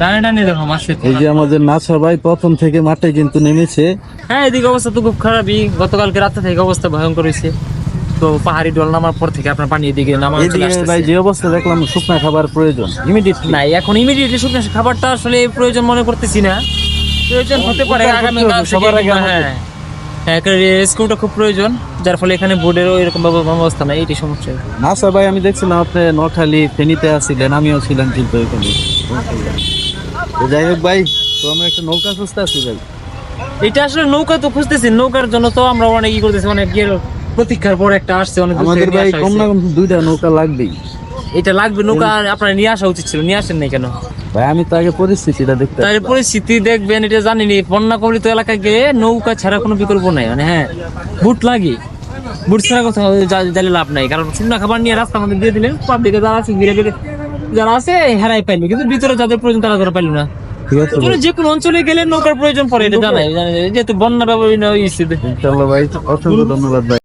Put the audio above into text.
টানে টানে দেখো মাসে এই যে আমাদের নাসা ভাই প্রথম থেকে মাঠে কিন্তু নেমেছে। হ্যাঁ এদিকে অবস্থা তো খুব খারাপই। গতকালকে রাতে থেকে অবস্থা ভয়ঙ্কর হয়েছে। তো পাহাড়ি ডল নামার পর থেকে আপনার পানি এদিকে নামা এদিকে ভাই যে অবস্থা দেখলাম শুকনা খাবার প্রয়োজন। এখন ইমিডিয়েটলি শুকনো খাবারটা আসলে প্রয়োজন মনে করতেছি না। প্রয়োজন হতে পারে আগামী সবার আগে হ্যাঁ। একটা রেস্কিউটা খুব প্রয়োজন যার ফলে এখানে বোর্ডেরও এরকম ব্যবস্থা নাই এটি সমস্যা। নাসা ভাই আমি দেখছিলাম আপনি নোয়াখালী ফেনীতে আসছিলেন আমিও ছিলাম কিন্তু এখানে। যাই হোক ভাই তো আমরা একটা নৌকা খুঁজতে আসছি ভাই। এটা আসলে নৌকা তো খুঁজতেছি নৌকার জন্য তো আমরা অনেক ই করতেছি অনেক প্রতীক্ষার পর একটা আসছে অনেক আমাদের ভাই কম না কম দুইটা নৌকা লাগবেই। এটা লাগবে নৌকা আপনার নিয়ে আসা উচিত ছিল নিয়ে আসেন নাই কেন? ভাই আমি তো আগে পরিস্থিতিটা দেখতে তার পরিস্থিতি দেখবেন এটা জানিনি বন্যা কবলিত এলাকায় গেলে নৌকা ছাড়া কোনো বিকল্প নাই মানে হ্যাঁ বুট লাগে বুট ছাড়া কোথাও যা- গেলে লাভ নাই কারণ শুকনা খাবার নিয়ে রাস্তার মধ্যে দিয়ে দিলেন পাবলিকে যারা আছে ঘিরে ঘিরে যারা আছে হেরাই পাইলো কিন্তু ভিতরে যাদের প্রয়োজন তারা ধরা পাইলো না। ঠিক যে কোনো অঞ্চলে গেলে নৌকার প্রয়োজন পড়ে এটা জানাই। যেহেতু বন্যা ব্যবহার ইনশাল্লাহ ভাই অসংখ্য ধন্যবাদ ভাই।